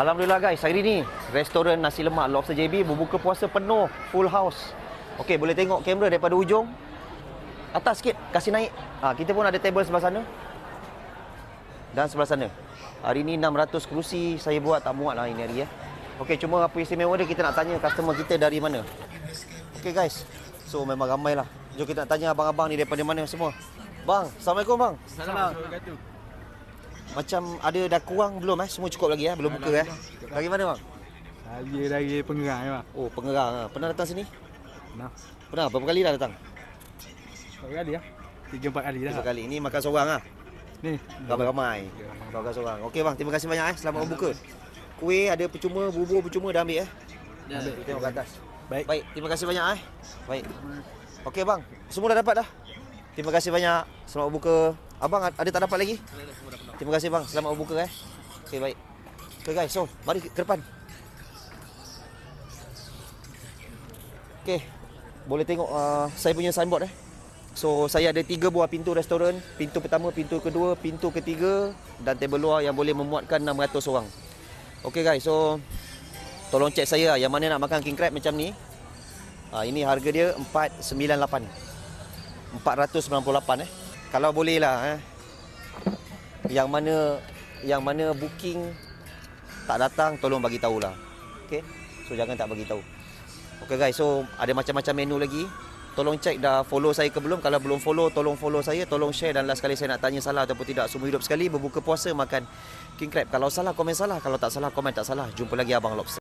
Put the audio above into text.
Alhamdulillah guys, hari ni restoran nasi lemak Lobster JB berbuka puasa penuh, full house. Okey, boleh tengok kamera daripada ujung. Atas sikit, kasih naik. Ha, kita pun ada table sebelah sana. Dan sebelah sana. Hari ni 600 kerusi saya buat tak muat lah ini hari ya. Okey, cuma apa istimewa dia kita nak tanya customer kita dari mana. Okey guys. So memang ramai lah. Jom kita nak tanya abang-abang ni daripada mana semua. Bang, Assalamualaikum bang. Assalamualaikum. Macam ada dah kurang belum eh? Semua cukup lagi eh? Belum buka eh? Dari mana bang? Saya dari Pengerang ya, Pak. Oh, Pengerang ah. Pernah datang sini? Nah, Pernah berapa kali dah datang? berapa kali ya? Tiga empat kali dah. Tiga kali. Ini makan seorang ah. Ni. Ramai-ramai. Makan seorang. Okey bang, terima kasih banyak eh. Selamat berbuka. Kuih ada percuma, bubur percuma dah ambil eh. Dah. Kita tengok kat atas. Baik. Baik, terima kasih banyak eh. Baik. Okey bang, semua dah dapat dah. Terima kasih banyak. Selamat berbuka. Abang ada tak dapat lagi? Terima kasih bang. Selamat berbuka eh. Okey baik. Okey guys, so mari ke depan. Okey. Boleh tengok uh, saya punya signboard eh. So saya ada tiga buah pintu restoran. Pintu pertama, pintu kedua, pintu ketiga dan table luar yang boleh memuatkan 600 orang. Okey guys, so tolong cek saya yang mana nak makan king crab macam ni. Ha, ini harga dia 498. 498 eh. Kalau boleh lah eh. Yang mana yang mana booking tak datang tolong bagi tahulah. Okey. So jangan tak bagi tahu. Okey guys, so ada macam-macam menu lagi. Tolong cek dah follow saya ke belum. Kalau belum follow, tolong follow saya. Tolong share dan last kali saya nak tanya salah ataupun tidak. Semua hidup sekali berbuka puasa makan king crab. Kalau salah, komen salah. Kalau tak salah, komen tak salah. Jumpa lagi Abang Lobster.